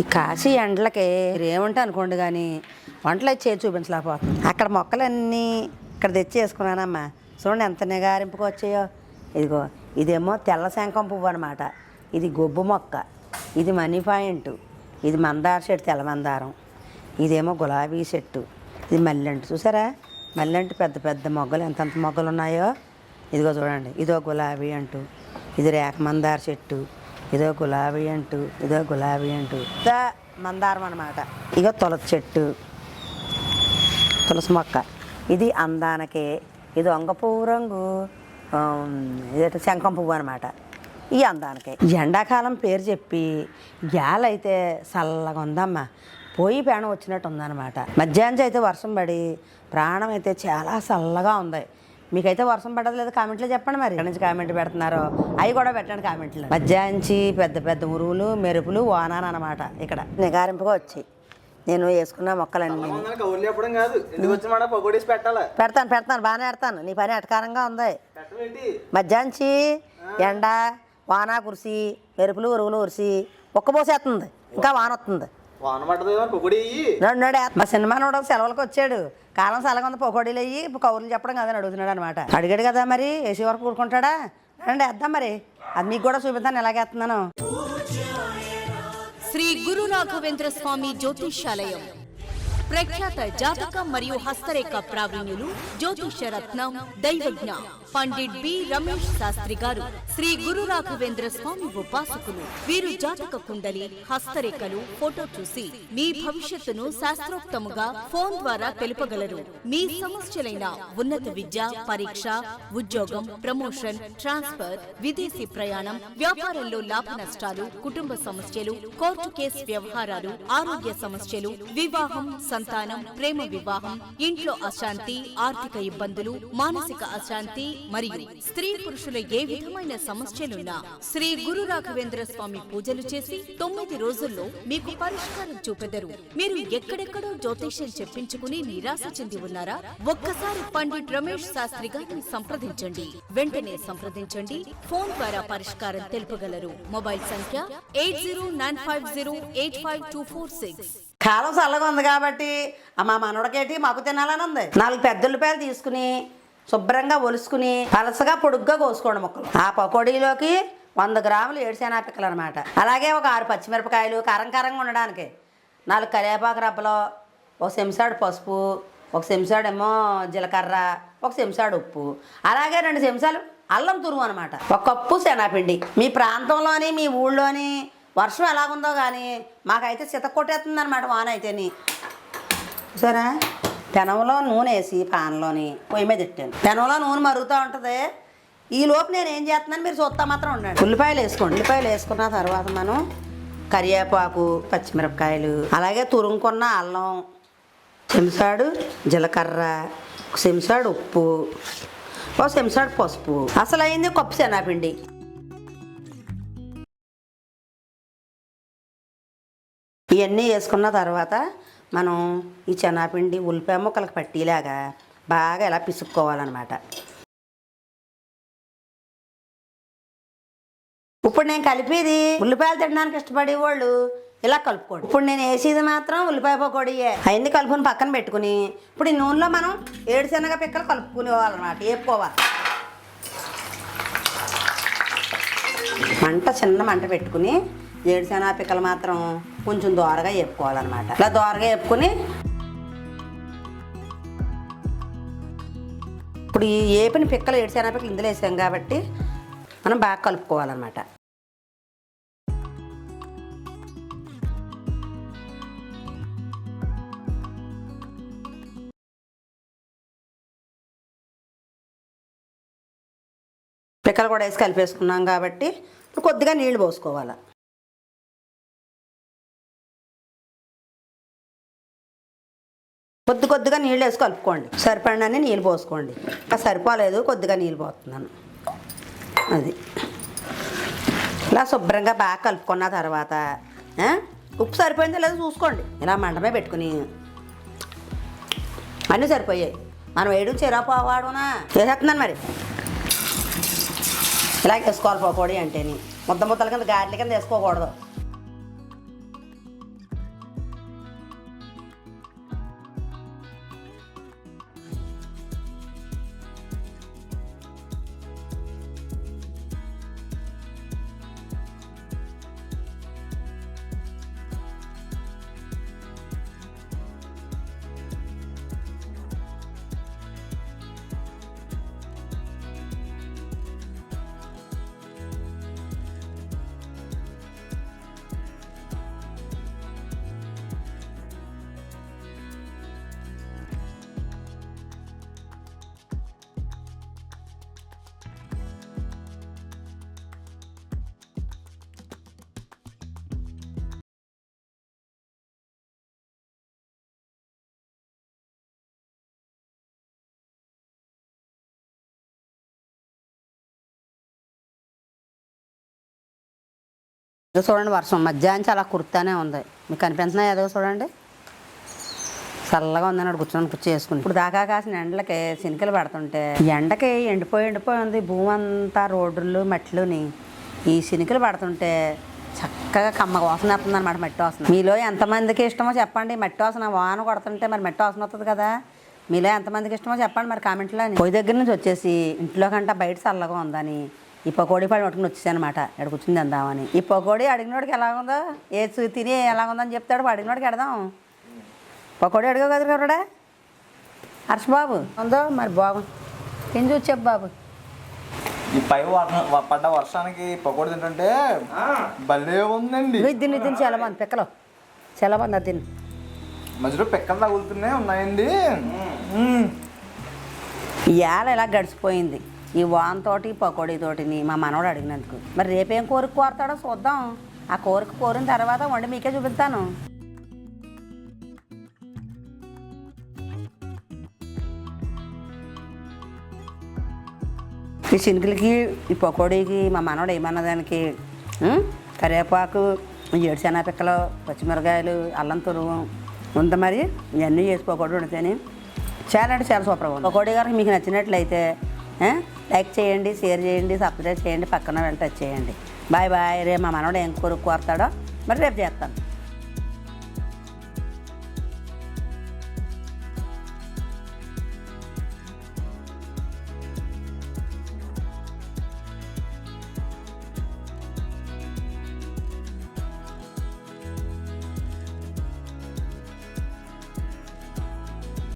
ఈ కాశీ ఎండలకి ఏమంటే అనుకోండి కానీ వంటలు చేసి చూపించలేకపోతుంది అక్కడ మొక్కలన్నీ ఇక్కడ తెచ్చి వేసుకున్నానమ్మా చూడండి ఎంత నిగారింపుగా వచ్చాయో. ఇదిగో ఇదేమో తెల్ల శంఖం పువ్వు అనమాట ఇది గొబ్బు మొక్క. ఇది మనీ పాయింట్. ఇది మందార చెట్టు తెల్ల మందారం. ఇదేమో గులాబీ చెట్టు. ఇది మల్లెంటు. చూసారా? మల్లెంటు పెద్ద పెద్ద మొగ్గలు. ఎంతెంత మొగ్గలు ఉన్నాయో. ఇదిగో చూడండి. ఇదో గులాబీ అంటూ. ఇది రేఖ మందార చెట్టు. ఇదో గులాబీ అంటూ ఇదో గులాబీ అంటూ. ఇదా మందారం అనమాట ఇగో తులసి చెట్టు తులసి మొక్క. ఇది అందానికి. ఇది వంగ పువ్వు రంగు ఇదైతే శంఖం పువ్వు అనమాట ఈ అందానికి. ఎండాకాలం పేరు చెప్పి గ్యాలైతే చల్లగా ఉందమ్మా. పోయి పేణం వచ్చినట్టు ఉందన్నమాట. మధ్యాహ్నం అయితే వర్షం పడి ప్రాణం అయితే చాలా చల్లగా ఉంది. మీకైతే వర్షం పడదు లేదా కామెంట్లో చెప్పండి మరి. ఎక్కడి నుంచి కామెంట్ పెడుతున్నారో? అవి కూడా పెట్టండి కామెంట్లో మధ్యాహ్నించి పెద్ద పెద్ద ఉరువులు మెరుపులు వానాన అనమాట ఇక్కడ. నిగారింపుగా వచ్చి నేను వేసుకున్న మొక్కలన్నీ. పెడతాను పెడతాను బాగానే పెడతాను. నీ పని అటకారంగా ఉంది. మధ్యాహ్నించి ఎండ వాన కురిసి మెరుపులు ఉరువులు ఉరిసి ఒక్కబోసేస్తుంది ఇంకా వాన వస్తుంది. మా సినిమా నోడు సెలవులకు వచ్చాడు. కాలం సెలవు ఉంది పకోడీలు అయ్యి కౌరులు చెప్పడం కదని అడుగుతున్నాడు అనమాట అడిగాడు కదా మరి ఏసీ వరకు కూడుకుంటాడా? రండి వేద్దాం మరి. అది మీకు కూడా చూపిద్దాను ఎలాగేస్తున్నాను శ్రీ గురు రాఘవేంద్ర స్వామి జ్యోతిష్యాలయం ప్రఖ్యాత జాతక మరియు హస్తరేఖ ప్రావీణ్యులు జ్యోతిష రత్నం దైవజ్ఞ పండిట్ బి. రమేష్ శాస్త్రి గారు శ్రీ గురు రాఘవేంద్ర స్వామి ఉపాసకులు. వీరు జాతక కుండలి హస్తరేఖలు ఫోటో చూసి మీ భవిష్యత్తును శాస్త్రోక్తముగా ఫోన్ ద్వారా తెలుపగలరు. మీ సమస్యలైన ఉన్నత విద్య పరీక్ష ఉద్యోగం ప్రమోషన్ ట్రాన్స్ఫర్ విదేశీ ప్రయాణం వ్యాపారంలో లాభ నష్టాలు కుటుంబ సమస్యలు కోర్టు కేసు వ్యవహారాలు ఆరోగ్య సమస్యలు వివాహం సంతానం ప్రేమ వివాహం ఇంట్లో అశాంతి ఆర్థిక ఇబ్బందులు మానసిక అశాంతి మరియు స్త్రీ పురుషుల ఏ విధమైన సమస్యలున్నా శ్రీ గురు రాఘవేంద్ర స్వామి పూజలు చేసి తొమ్మిది రోజుల్లో మీకు పరిష్కారం చూపెదరు. మీరు ఎక్కడెక్కడో జ్యోతిష్యం చెప్పించుకుని నిరాశ చెంది ఉన్నారా? ఒక్కసారి పండిట్ రమేష్ శాస్త్రి గారిని సంప్రదించండి. వెంటనే సంప్రదించండి. ఫోన్ ద్వారా పరిష్కారం తెలుపగలరు. మొబైల్ సంఖ్య eight zero nine five zero eight five two four six. కాలం చల్లగా ఉంది కాబట్టి మా మనవడకేటి మాకు తినాలని ఉంది. నాలుగు పెద్ద పేరు తీసుకుని శుభ్రంగా ఒలుసుకుని పలసగా పొడుగ్గా కోసుకోండి ముక్కలు. ఆ పకోడీలోకి వంద గ్రాములు ఏడుసేనా పిక్కలు అనమాట అలాగే ఒక ఆరు పచ్చిమిరపకాయలు కారం కారంగా ఉండడానికి. నాలుగు కరివేపాకు రబ్బలు ఒక చెంచాడు పసుపు ఒక సెంసాడేమో జీలకర్ర ఒక చెంచాడు ఉప్పు. అలాగే రెండు సెంసాలు అల్లం తురుము అనమాట ఒక కప్పు శనగపిండి. మీ ప్రాంతంలోని మీ ఊళ్ళోని వర్షం ఎలాగుందో కానీ మాకైతే చిత కొట్టేస్తుందనమాట వాన అయితేని సరే పెనంలో నూనె వేసి పాన్లోని పొయ్యి మీద పెట్టాను. పెనంలో నూనె మరుగుతూ ఉంటుంది. ఈ లోపు నేను ఏం చేస్తున్నాను మీరు చూస్తా మాత్రం ఉండండి. ఉల్లిపాయలు వేసుకోండి. ఉల్లిపాయలు వేసుకున్న తర్వాత మనం కరివేపాకు పచ్చిమిరపకాయలు అలాగే తురుముకున్న అల్లం చెంచాడు జీలకర్ర ఒక చెంచాడు ఉప్పు ఒక చెంచాడు పసుపు. అసలు అయింది కప్పు శనగపిండి. ఇవన్నీ వేసుకున్న తర్వాత మనం ఈ చెనాపిండి ఉల్లిపాయ ముక్కలకు పట్టేలాగా బాగా ఇలా పిసుక్కోవాలన్నమాట. ఇప్పుడు నేను కలిపేది ఉల్లిపాయలు తినడానికి ఇష్టపడే వాళ్ళు ఇలా కలుపుకోండి. ఇప్పుడు నేను వేసేది మాత్రం ఉల్లిపాయ పకోడియే. అవన్నీ కలుపుకొని పక్కన పెట్టుకుని ఇప్పుడు ఈ నూనెలో మనం ఏడుశనగ పిక్కలు కలుపుకునేవాళ్ళనమాట. వేపుకోవాలి మంట చిన్న మంట పెట్టుకుని ఏడుశనగ పిక్కలు మాత్రం కొంచెం దోరగా వేపుకోవాలన్నమాట ఇలా దోరగా వేపుకొని ఇప్పుడు ఈ ఏపిన పిక్కలు ఏడుశనగ పిక్కలు ఇందులో వేసాం కాబట్టి మనం బాగా కలుపుకోవాలన్నమాట. పిక్కలు కూడా వేసి కలిపేసుకున్నాం కాబట్టి కొద్దిగా నీళ్ళు పోసుకోవాలి. కొద్ది కొద్దిగా నీళ్ళు వేసి కలుపుకోండి. సరిపడినని నీళ్ళు పోసుకోండి. ఇంకా సరిపోలేదు కొద్దిగా నీళ్ళు పోతున్నాను. అది. ఇలా శుభ్రంగా బాగా కలుపుకున్న తర్వాత ఉప్పు సరిపోయిందో లేదో చూసుకోండి. ఇలా మండమే పెట్టుకుని. అన్నీ సరిపోయాయి. మనం వేయడం చిరాపోవాడునా వేసేస్తున్నాను మరి. ఇలా వేసుకోవాలి పకోడీ అంటేని. ముద్ద ముద్దల కింద గారెల కింద వేసుకోకూడదు. ఇదిగో చూడండి వర్షం. మధ్యాహ్నం చాలా కుర్తానే ఉంది. మీకు కనిపిస్తున్నాయి? ఏదో చూడండి. చల్లగా ఉందని అక్కడ కూర్చొని కూర్చో వేసుకుని ఇప్పుడు దాకా కాసిన ఎండలకి శనికలు పడుతుంటే ఎండకి ఎండిపోయి ఎండిపోయి ఉంది. భూమి అంతా రోడ్లు మెట్లుని ఈ శనికలు పడుతుంటే చక్కగా కమ్మ వాసన వస్తుంది అనమాట మట్టి వాసన. మీలో ఎంతమందికి ఇష్టమో చెప్పండి. మట్టి వాసన వాన కొడుతుంటే మరి మట్టి వాసన వస్తుంది కదా. మీలో ఎంతమందికి ఇష్టమో చెప్పండి మరి కామెంట్లో పొయ్యి దగ్గర నుంచి వచ్చేసి ఇంట్లో కంటే బయట చల్లగా ఉందని ఈ పకోడీ పడి పట్టుకుని వచ్చేసాను అనమాట ఇక్కడ కూర్చుంది అందామని ఈ పకోడీ అడిగినోడికి ఎలా ఉందో ఏ చూ- తిని ఎలా ఉందని చెప్తాడు అడిగినోడికి ఎడదాం. పకోడీ అడిగావు కదా కదరా హర్షబాబు. ఉందో? మరి బాగు. ఏం చూసి చెప్పు బాబు. ఈ పై పడ్డ వర్షానికి పకోడీ తింటుంటే భలే ఉందండి. నువ్వు తిని తిని చాలా మంది పిక్కలు. చాలా మంది అది తిని. మధ్యలో పెక్కలు తగులుతున్నాయి ఉన్నాయండి. ఇవాళ ఇలా గడిచిపోయింది. ఈ వాన్తోటి పకోడీతోటిని మా మనవడు అడిగినందుకు. మరి రేపేం కోరిక కోరతాడో చూద్దాం. ఆ కోరిక కోరిన తర్వాత వండి మీకే చూపిస్తాను. ఈ చినుకులకి ఈ పకోడీకి మా మనవడు ఏమన్న దానికి కరివేపాకు ఏడుశెనగ పిక్కలు పచ్చిమిరకాయలు అల్లం తురుము ఉంది మరి. ఇవన్నీ చేసి పకోడీ వండితేనే చాలా అంటే చాలా సూపర్గా ఉంది. పకోడీ గారికి మీకు నచ్చినట్లయితే లైక్ చేయండి షేర్ చేయండి సబ్స్క్రైబ్ చేయండి పక్కన వెంట చేయండి బాయ్ బాయ్. రే మా మనవడు ఏం కొరుకు కోరతాడో మరి రేపు చేస్తాను.